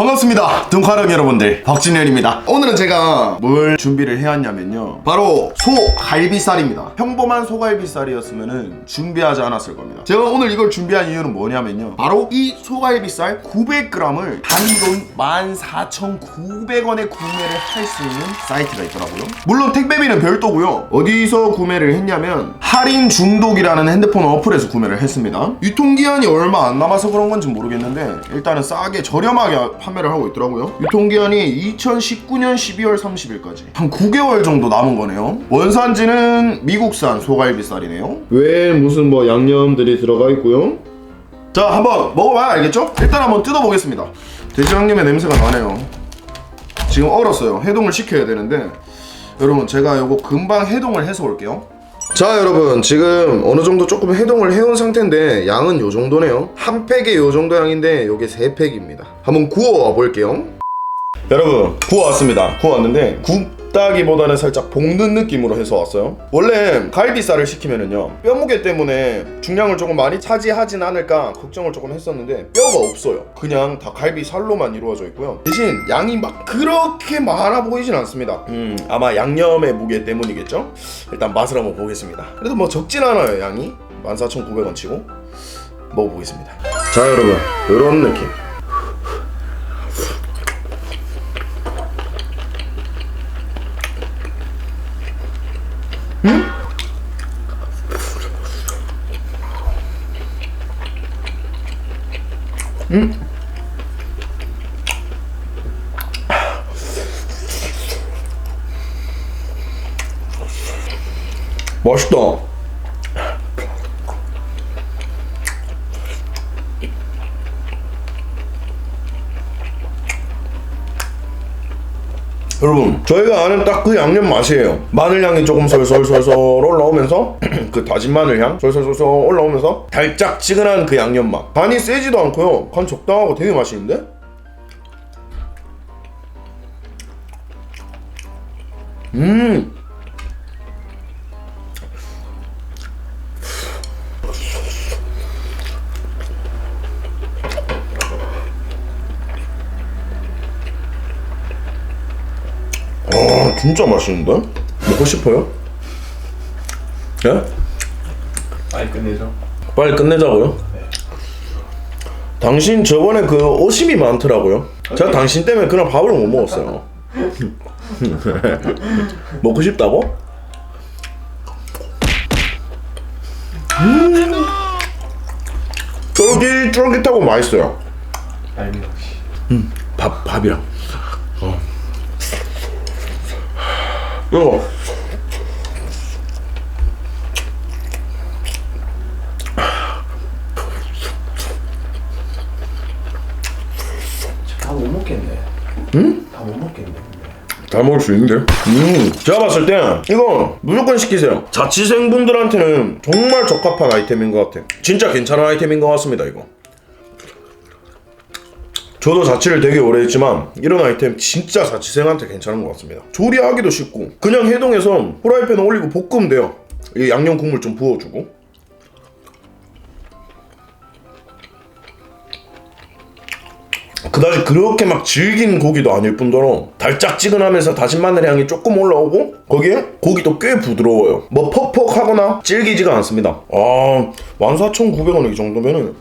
반갑습니다. 둥카령 여러분들 박진현입니다. 오늘은 제가 뭘 준비를 해왔냐면요. 바로 소갈비살입니다. 평범한 소갈비살이었으면은 준비하지 않았을 겁니다. 제가 오늘 이걸 준비한 이유는 뭐냐면요. 바로 이 소갈비살 900g을 단돈 14,900원에 구매를 할 수 있는 사이트가 있더라고요. 물론 택배비는 별도고요. 어디서 구매를 했냐면 할인 중독이라는 핸드폰 어플에서 구매를 했습니다. 유통기한이 얼마 안 남아서 그런 건지 모르겠는데 일단은 싸게 저렴하게 판매를 하고 있더라고요. 유통기한이 2019년 12월 30일까지 한 9개월 정도 남은 거네요. 원산지는 미국산 소갈비살이네요. 왜 무슨 뭐 양념들이 들어가 있고요. 자 한번 먹어봐야 알겠죠? 일단 한번 뜯어보겠습니다. 돼지 양념의 냄새가 나네요. 지금 얼었어요. 해동을 시켜야 되는데 여러분 제가 이거 금방 해동을 해서 올게요. 자 여러분 지금 어느 정도 조금 해동을 해온 상태인데 양은 요 정도네요. 한 팩에 요 정도 양인데 요게 세 팩입니다. 한번 구워 볼게요. 여러분 구워왔습니다. 구워왔는데 굽다기보다는 살짝 볶는 느낌으로 해서 왔어요. 원래 갈비살을 시키면은요 뼈무게 때문에 중량을 조금 많이 차지하진 않을까 걱정을 조금 했었는데 뼈가 없어요. 그냥 다 갈비살로만 이루어져 있고요. 대신 양이 막 그렇게 많아 보이진 않습니다. 음 아마 양념의 무게 때문이겠죠? 일단 맛을 한번 보겠습니다. 그래도 뭐 적진 않아요 양이 14,900원 치고 먹어보겠습니다. 자 여러분 이런 느낌. 맛있다. 여러분 저희가 아는 딱 그 양념 맛이에요. 마늘 향이 조금 솔솔솔솔 올라오면서 그 다진 마늘 향 솔솔솔솔 올라오면서 달짝지근한 그 양념 맛. 간이 세지도 않고요. 간 적당하고 되게 맛있는데? 음 진짜 맛있는데? 먹고 싶어요? 예? 빨리 끝내죠. 빨리 끝내자고요. 당신 저번에 그 오심이 많더라고요. 제가 당신 때문에 그날 밥을 못 먹었어요. 먹고 싶다고? 음. 쫄깃쫄깃하고 맛있어요. 빨리 역시. 밥 밥이랑. 이거 다 못 먹겠네. 응? 다 못 먹겠네. 근데. 다 먹을 수 있는데? 음, 제가 봤을 때 이거 무조건 시키세요. 자취생분들한테는 정말 적합한 아이템인 것 같아요. 진짜 괜찮은 아이템인 것 같습니다, 이거. 저도 자취를 되게 오래 했지만 이런 아이템 진짜 자취생한테 괜찮은 것 같습니다. 조리하기도 쉽고 그냥 해동해서 후라이팬 올리고 볶으면 돼요. 이 양념 국물 좀 부어주고 그다지 그렇게 막 질긴 고기도 아닐 뿐더러 달짝지근하면서 다진 마늘 향이 조금 올라오고 거기에 고기도 꽤 부드러워요. 뭐 퍽퍽하거나 질기지가 않습니다. 아 14,900원 이 정도면은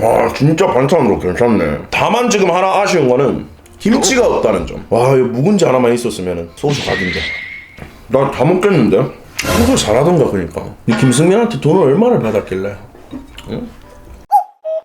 와 진짜 반찬으로 괜찮네. 다만 지금 하나 아쉬운 거는 김치가 없다는 점. 와 이거 묵은지 하나만 있었으면 소주 각인데. 나 다 먹겠는데? 소주 잘하던가 그러니까. 이 김승민한테 돈을 얼마나 받았길래? 응?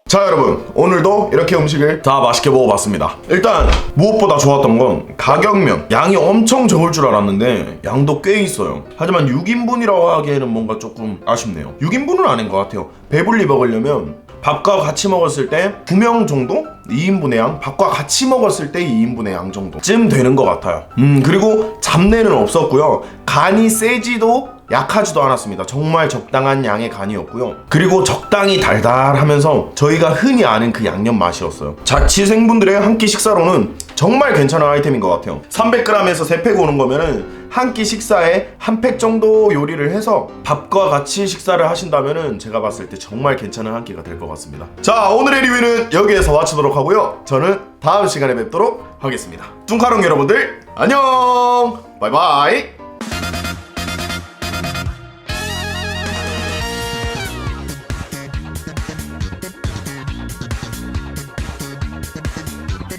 자 여러분. 오늘도 이렇게 음식을 다 맛있게 먹어봤습니다. 일단 무엇보다 좋았던 건 가격면. 양이 엄청 적을 줄 알았는데 양도 꽤 있어요. 하지만 6인분이라고 하기에는 뭔가 조금 아쉽네요. 6인분은 아닌 것 같아요. 배불리 먹으려면 밥과 같이 먹었을 때 2명 정도? 2인분의 양? 밥과 같이 먹었을 때 2인분의 양 정도쯤 되는 것 같아요 음 그리고 잡내는 없었고요 간이 세지도 약하지도 않았습니다. 정말 적당한 양의 간이었고요. 그리고 적당히 달달하면서 저희가 흔히 아는 그 양념 맛이었어요. 자취생분들의 한 끼 식사로는 정말 괜찮은 아이템인 것 같아요. 300g에서 3팩 오는 거면은 한 끼 식사에 한 팩 정도 요리를 해서 밥과 같이 식사를 하신다면은 제가 봤을 때 정말 괜찮은 한 끼가 될 것 같습니다. 자 오늘의 리뷰는 여기에서 마치도록 하고요. 저는 다음 시간에 뵙도록 하겠습니다. 뚱카롱 여러분들 안녕! 바이바이